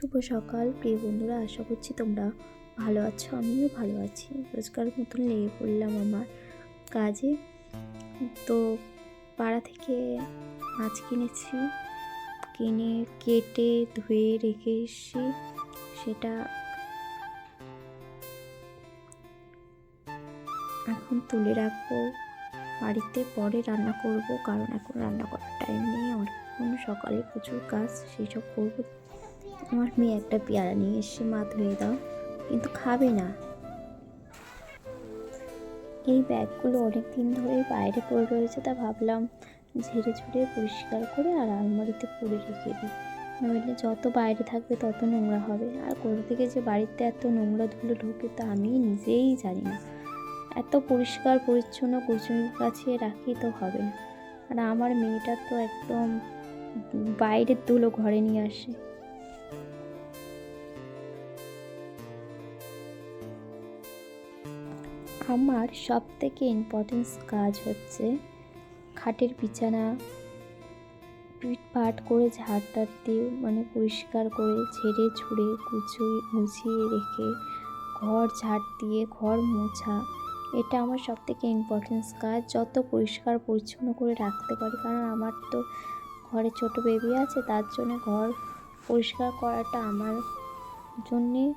শুভ সকাল। প্রিয় বন্ধুরা, আশা করছি তোমরা ভালো আছো, আমিও ভালো আছি। রোজকার মতন লেগে পড়লাম আমার কাজে। তো পাড়া থেকে মাছ কিনেছি, কিনে কেটে ধুয়ে রেখে এসেছি। সেটা এখন তুলে রাখব। বাড়িতে পরে রান্না করব, কারণ এখন রান্না করার টাইম নেই। অনেকক্ষণ সকালে প্রচুর কাজ সেই সব করব। আমার মেয়ে একটা পেয়ারা নিয়ে এসে মা ধুয়ে দাও, কিন্তু খাবে না। এই ব্যাগগুলো অনেক দিন ধরে বাইরে পড়ে রয়েছে, তা ভাবলাম ঝেড়ে ঝুড়ে পরিষ্কার করে আর আলমারিতে পরে রেখে দিই। নইলে যত বাইরে থাকবে তত নোংরা হবে, আর কোথা থেকে যে বাড়িতে এত নোংরা ধুলো ঢোকে তা আমি নিজেই জানি না। এত পরিষ্কার, পরিচ্ছন্ন কুচুরি কাছে রাখি তো হবে না। আর আমার মেয়েটা তো একদম বাইরের ধুলো ঘরে নিয়ে আসে। আমার সব থেকে ইম্পর্টেন্স কাজ হচ্ছে খাটের বিছানা পিট পাট করে ঝাড় টাট দিয়ে মানে পরিষ্কার করে ঝেড়ে ছুঁড়ে গুছিয়ে গুছিয়ে রেখে ঘর ঝাড় দিয়ে ঘর মোছা। এটা আমার সব থেকে ইম্পর্টেন্স কাজ। যত পরিষ্কার পরিচ্ছন্ন করে রাখতে পারি, কারণ আমার তো ঘরে ছোট বেবি আছে, তার জন্য ঘর পরিষ্কার করাটা আমার জন্যে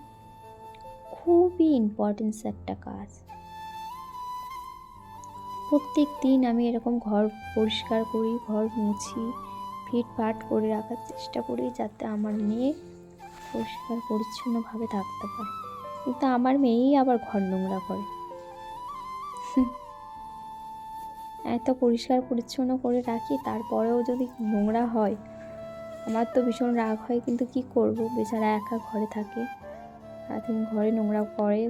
খুবই ইম্পর্টেন্স একটা কাজ। প্রত্যেক দিন আমি এরকম ঘর পরিষ্কার করি, ঘর মুছি ফিটফাট করে রাখার চেষ্টা করি যাতে আমার মেয়ে পরিষ্কার, পরিচ্ছন্নভাবে থাকতে পারে। কিন্তু আমার মেয়েই আবার ঘর নোংরা করে। এত পরিষ্কার, পরিচ্ছন্ন করে রাখি, তারপরেও যদি নোংরা হয় আমার তো ভীষণ রাগ হয়, কিন্তু কি করব? বেচারা একা ঘরে থাকে। সারাদিন ঘরে নোংরা করে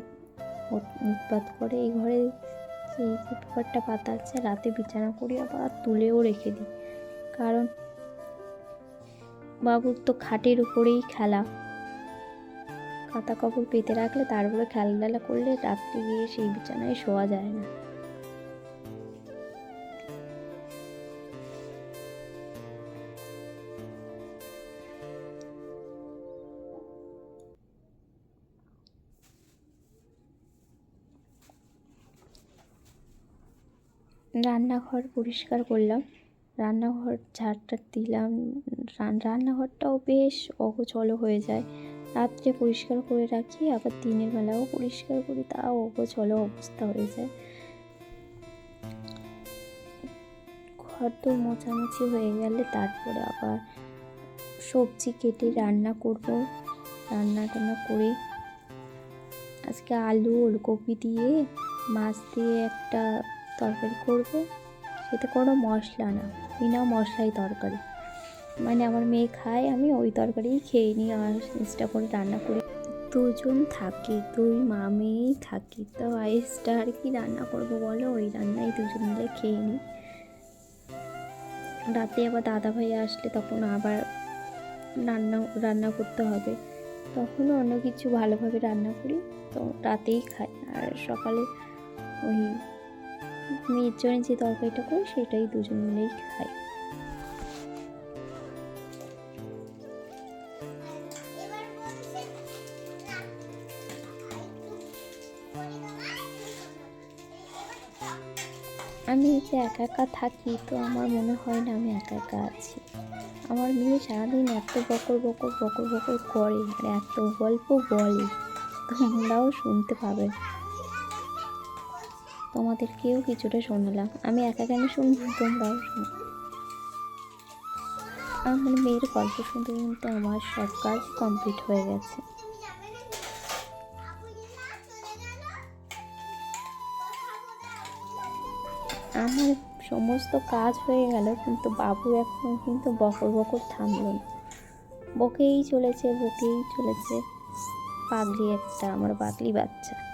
উৎপাত করে। এই ঘরে সেই যে পাতা আছে রাতে বিছানা করি, আবার তুলেও রেখে দিই। কারণ বাবুর তো খাটের উপরেই খেলা। কাতা কাপড় পেতে রাখলে তারপরে খেলাধুলা করলে রাত্রে গিয়ে সেই বিছানায় শোয়া যায় না। রান্নাঘর পরিষ্কার করলাম। রান্নাঘর ঝাড়টা দিলাম। রান্নাঘরটাও বেশ অগোছলো হয়ে যায়। রাত্রে পরিষ্কার করে রাখি, আবার দিনের বেলাও পরিষ্কার করি, তাও অগোছলো অবস্থা হয়ে যায়। ঘর তো মোছামুছি হয়ে গেলে তারপরে আবার সবজি কেটে রান্না করব। রান্না টান্না করে আজকে আলু, ওলকপি দিয়ে, মাছ দিয়ে একটা তরকারি করব। সেটা কোনো মশলা না বিনা মশলাই তরকারি। মানে আমার মেয়ে খায়, আমি ওই তরকারিই খেয়ে নিই আর চেষ্টা করে রান্না করি। দুজন থাকি, দুই মা মেয়েই থাকি, তো আইসটা আর কি রান্না করব বলো? ওই রান্নাই দুজন মিলে খেয়ে নিই। রাতে আবার দাদা ভাই আসলে তখন আবার রান্না রান্না করতে হবে। তখনও অন্য কিছু ভালোভাবে রান্না করি, তো রাতেই খাই। আর সকালে ওই মেয়ের জন্য যে তরকারিটা করি, সেটাই দুজন মিলেই খাই। আমি যে একা একা থাকি তো আমার মনে হয় না আমি একা একা আছি। আমার মেয়ে সারাদিন এত বকর বকর বকর বকর করে আর এত গল্প বলে, তোমরাও শুনতে পাবে। তোমাদেরকেও কিছুটা শোনালাম। আমি একা কেন শুনব? তোমরাও শোনো। আমার মেয়ের গল্প শুনতে শুনতে আমার সব কাজ কমপ্লিট হয়ে গেছে। আমার সমস্ত কাজ হয়ে গেল, কিন্তু বাবু এখন কিন্তু বকর বকর থামল না। বকেই চলেছে বকেই চলেছে। পাগলি একটা, আমার পাগলি বাচ্চা।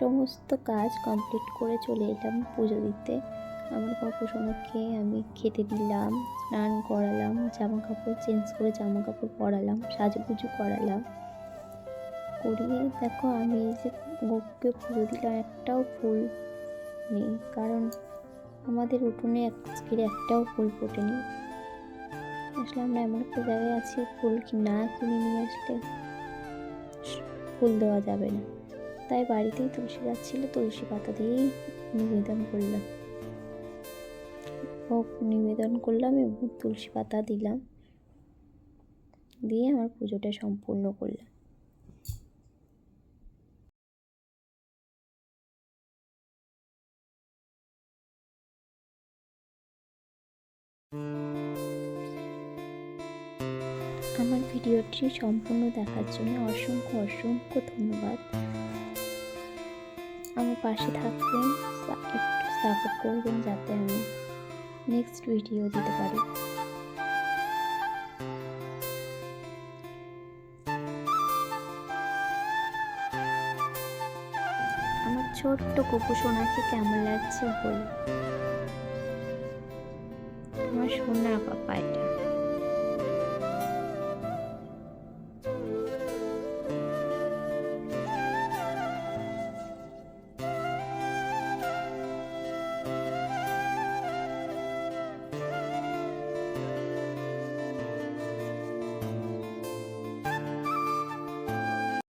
সমস্ত কাজ কমপ্লিট করে চলে এলাম পুজো দিতে। আমার বাবু সোনাকে আমি খেতে দিলাম, স্নান করালাম জামা কাপড় চেঞ্জ করে জামা কাপড় পরালাম, সাজুগুজু করালাম। করিয়ে দেখো আমি যে গোপুকে পুজো দিলাম, একটাও ফুল নেই। কারণ আমাদের উঠোনে আজকের একটাও ফুল ফোটেনি। আসলে আমরা এমন একটা জায়গায় আছি, ফুল না কিনে নিয়ে আসলে ফুল দেওয়া যাবে না। তাই বাড়িতেই তুলসী গাছ ছিল, তুলসী পাতা দিয়েই নিবেদন করলাম। ভোগ নিবেদন করলাম এবং তুলসী পাতা দিলাম। দিয়ে আমার পুজোটা সম্পূর্ণ করলাম। আমার ভিডিওটি সম্পূর্ণ দেখার জন্য অসংখ্য অসংখ্য ধন্যবাদ। আমার পাশে থাকবেন। একটু সাপোর্ট করবেন যাতে আমি নেক্সট ভিডিও দিতে পারি। আমার ছোট্ট কুকু সোনাকে কেমন লাগছে বল আমার সোনার পাপা এটা।